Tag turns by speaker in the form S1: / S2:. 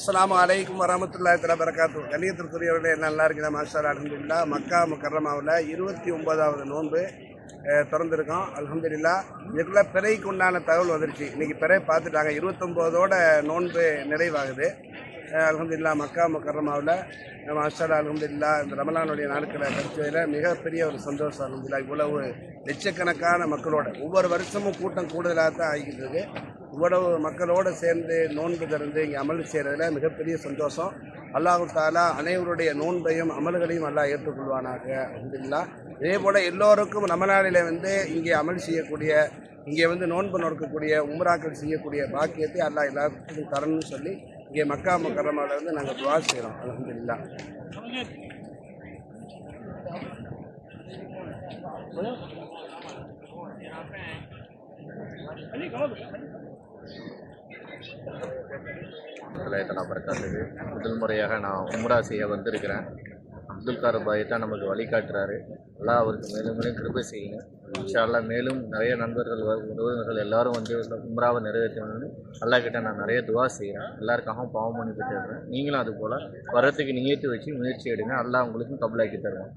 S1: அஸ்லாம் அலைக்கும் வரமத்துல்லா தஆலா பரக்காத்து கண்ணியத்திற்குரியவர்களே நல்லா இருக்கிற மாஸ்டர் அலமதுல்லா மக்கா முக்கரமாவில் இருபத்தி ஒன்பதாவது நோன்பு திறந்துருக்கோம் திறந்திருக்கோம். அல்ஹம்துலில்லா. பிறைக்கு உண்டான தகவல் வந்துருச்சு. இன்றைக்கி பிறை பார்த்துட்டாங்க. இருபத்தொம்போதோட நோன்பு நிறைவாகுது. அலமதுல்லா மக்கா முக்கரமாவில் மாஸ்டர் அலமதுல்லா இந்த ரமலானுடைய நாட்களை கழிச்சதில் மிகப்பெரிய ஒரு சந்தோஷம். அலமதுல்லா இவ்வளவு லட்சக்கணக்கான மக்களோட ஒவ்வொரு வருஷமும் கூட்டம் கூடுதலாக தான் ஆகிக்கிட்டு இருக்குது இவ்வளவு மக்களோடு சேர்ந்து நோன்பு திறந்து இங்கே அமல் செய்கிறதுல மிகப்பெரிய சந்தோஷம். அல்லாஹு தாலா அனைவருடைய நோன்பையும் அமல்களையும் அல்லாஹ் ஏற்றுக்கொள்வானாக. அல்ஹம்துலில்லாஹ். இதே போல் எல்லோருக்கும் நம்ம நாளில் வந்து இங்கே அமல் செய்யக்கூடிய இங்கே வந்து நோன்பு நோக்கக்கூடிய உம்ராக்கள் செய்யக்கூடிய பாக்கியத்தை அல்லா எல்லாத்துக்கும் தரணும்னு சொல்லி இங்கே மக்கா மக்கரமாவில் வந்து நாங்கள் துவா செய்கிறோம். அல்ஹம்துலில்லாஹ்.
S2: வரமத்துல்லாஹி வரகாத்துக்கு முதல் முறையாக நான் உம்ரா செய்ய வந்திருக்கிறேன். அப்துல் கார் பாய் தான் நமக்கு வழிகாட்டுறாரு. எல்லாம் அவருக்கு மேலும் மேலும் கிருபை செய்யணும் மேலும் நிறைய நண்பர்கள் வ- உறவினர்கள் எல்லாரும் வந்து உம்ராவை நிறைவேற்றணும்னு அல்லா கிட்ட நான் நிறைய துவா செய்கிறேன் எல்லாருக்காகவும் பாவம் பண்ணி பெற்றுறேன் நீங்களும் அது போல் வரத்துக்கு நியத்து வச்சு முயற்சி எடுங்க. அல்லாஹ் உங்களுக்கும் கபலாக்கி தருவோம்